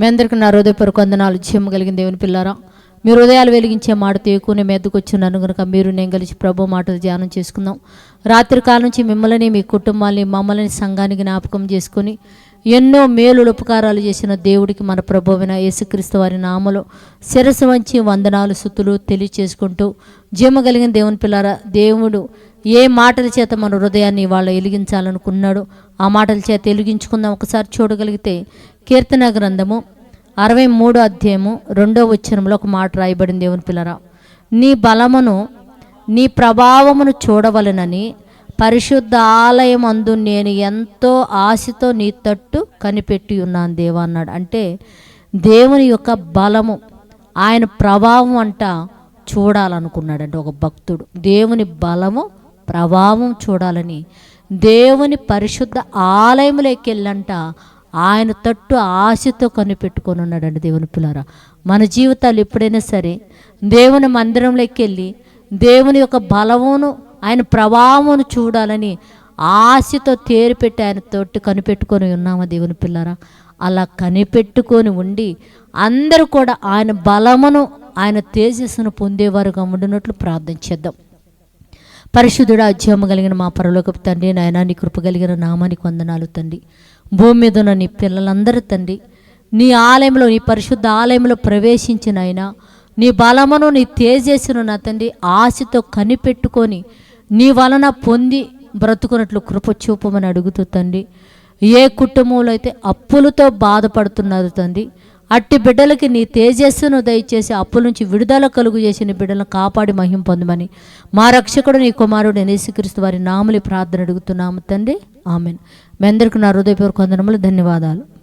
మీ అందరికీ నా హృదయపూర్వక వందనాలు. జీవం కలిగిన దేవుని పిల్లారా మీ హృదయాలు వెలిగించే మాట తేకునే మెద్దకు వచ్చినాను కనుక మీరు నేను కలిసి ప్రభు మాటలు ధ్యానం చేసుకుందాం. రాత్రి కాలం నుంచి మిమ్మల్ని మీ కుటుంబాన్ని మమ్మల్ని సంఘానికి జ్ఞాపకం చేసుకొని ఎన్నో మేలులు ఉపకారాలు చేసిన దేవుడికి మన ప్రభువైన యేసుక్రీస్తు వారి నామలో శిరస్సు వంచి వందనాలు సుతులు తెలియచేసుకుంటూ జీమ కలిగిన దేవుని పిల్లారా దేవుడు ఏ మాటల చేత మన హృదయాన్ని వాళ్ళ వెలిగించాలనుకున్నాడు ఆ మాటల చేత వెలిగించుకుందాం. ఒకసారి చూడగలిగితే కీర్తన గ్రంథము అరవై మూడో అధ్యాయము రెండో వచనంలో ఒక మాట రాయబడింది దేవుని పిల్లరా. నీ బలమును నీ ప్రభావమును చూడవలనని పరిశుద్ధ ఆలయం అందు నేను ఎంతో ఆశతో నీ తట్టు కనిపెట్టి ఉన్నాను దేవా అన్నాడు. అంటే దేవుని యొక్క బలము ఆయన ప్రభావం అంట చూడాలనుకున్నాడంటే ఒక భక్తుడు. దేవుని బలము ప్రభావం చూడాలని దేవుని పరిశుద్ధ ఆలయంలోకి వెళ్ళంట ఆయన తట్టు ఆశతో కనిపెట్టుకొని ఉన్నాడండి దేవుని పిల్లరా. మన జీవితాలు ఎప్పుడైనా సరే దేవుని మందిరంలోకి వెళ్ళి దేవుని యొక్క బలమును ఆయన ప్రభావమును చూడాలని ఆశతో తేరిపెట్టి ఆయన తోటి కనిపెట్టుకొని ఉన్నామా దేవుని పిల్లరా? అలా కనిపెట్టుకొని ఉండి అందరూ కూడా ఆయన బలమును ఆయన తేజస్సును పొందేవారుగా ఉండినట్లు ప్రార్థన చేద్దాం. పరిశుద్ధుడు అధ్యాయము కలిగిన మా పరలోకపు తండ్రి నాయనాన్ని కృప కలిగిన నామానికి వందనాలు తండ్రి. భూమి మీద ఉన్న నీ పిల్లలందరి తండ్రి నీ ఆలయంలో నీ పరిశుద్ధ ఆలయంలో ప్రవేశించిన ఆయన నీ బలమును నీ తేజస్సును నా తండ్రి ఆశతో కనిపెట్టుకొని నీ వలన పొంది బ్రతుకున్నట్లు కృప చూపమని అడుగుతూ తండ్రి ఏ కుటుంబంలో అయితే అప్పులతో బాధపడుతున్నారు తండ్రి అట్టి బిడ్డలకి నీ తేజస్సును దయచేసి అప్పుల నుంచి విడుదల కలుగు చేసి నీ బిడ్డలను కాపాడి మహిం పొందమని మా రక్షకుడు నీ కుమారుడు నేసుక్రీస్తు వారి నామలి ప్రార్థన అడుగుతున్నాము తండ్రి. ఆమెన్. మీ అందరికీ నా హృదయపూర్వక వందనములు ధన్యవాదాలు.